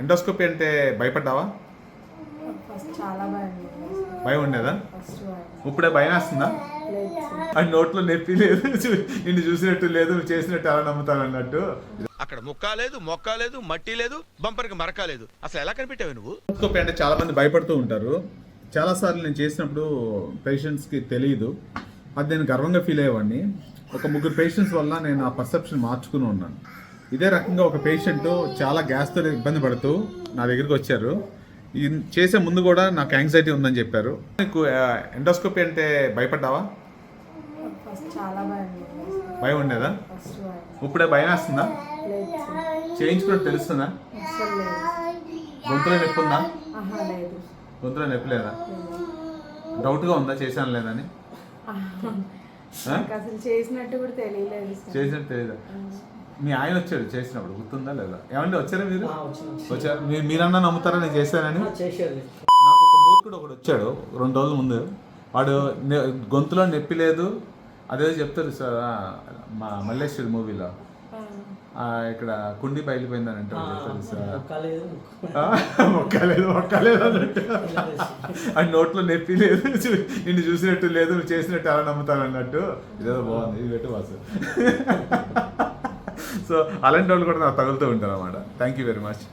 Endoscopy అంటే భయపడ్డావా? First చాలా భయం ఉండేదా? ఇప్పుడే భయం వేస్తుందా. ఆ నోట్లో నొప్పి లేదు. నిన్ను చూసినట్టు లేదు. నువ్వు చేసినట్టు ఎలా నమ్ముతాను అన్నట్టు. అక్కడ ముక్క లేదు మొక్క లేదు మట్టి లేదు బంపర్కి మరక లేదు. అసలు ఎలా కనిపెట్టావు నువ్వు? ఎండోస్కోపీ అంటే చాలా మంది భయపడుతూ ఉంటారు. చాలాసార్లు నేను చేసినప్పుడు పేషెంట్స్కి తెలియదు అది నేను గర్వంగా ఫీల్ అయ్యేవాడిని. ఒక ముగ్గురు పేషెంట్స్ వల్ల నేను ఆ పర్సెప్షన్ మార్చుకుని ఉన్నాను. ఇదే రకంగా ఒక పేషెంట్ చాలా గ్యాస్తో ఇబ్బంది పడుతూ నా దగ్గరికి వచ్చారు. చేసే ముందు కూడా నాకు యాంగ్జైటీ ఉందని చెప్పారు. నీకు ఎండోస్కోపీ అంటే భయపడ్డావా? భయం ఉండేదా? ఇప్పుడే భయం వేస్తుందా. చేయించుకున్నట్టు తెలుస్తుందా? గొంతులో నొప్పి ఉందా? గొంతులో నొప్పి లేదా. డౌట్గా ఉందా? చేశాను లేదని చేసినట్టు కూడా తెలియలేదు. చేసినట్టు తెలీదా మీ ఆయన వచ్చాడు చేసినప్పుడు గుర్తుందా లేదా? ఏమండి వచ్చారా మీరు? వచ్చారు. మీరన్నా నమ్ముతారా? నేను చేశానని? నాకు ఒక మూర్ఖుడు ఒకడు వచ్చాడు రెండు రోజుల ముందు. వాడు గొంతులో నొప్పి లేదు. అదే చెప్తారు సార్ మా మల్లేశ్వరి మూవీలో. ఇక్కడ కుండి బయలుపోయిందని అంటే చెప్తారు సార్. కాలేదు ఆ, మొక్కలేదు మొక్కలేదు అన్నట్టు. ఆ నోట్లో నొప్పి లేదు. నిన్ను చూసినట్టు లేదు నువ్వు చేసినట్టు ఎలా నమ్ముతాను అన్నట్టు. ఇదేదో బాగుంది. ఇది పెట్టు వాసు సో అలాంటి వాళ్ళు కూడా నాకు తగులుతూ ఉంటారు అన్నమాట థ్యాంక్ యూ వెరీ మచ్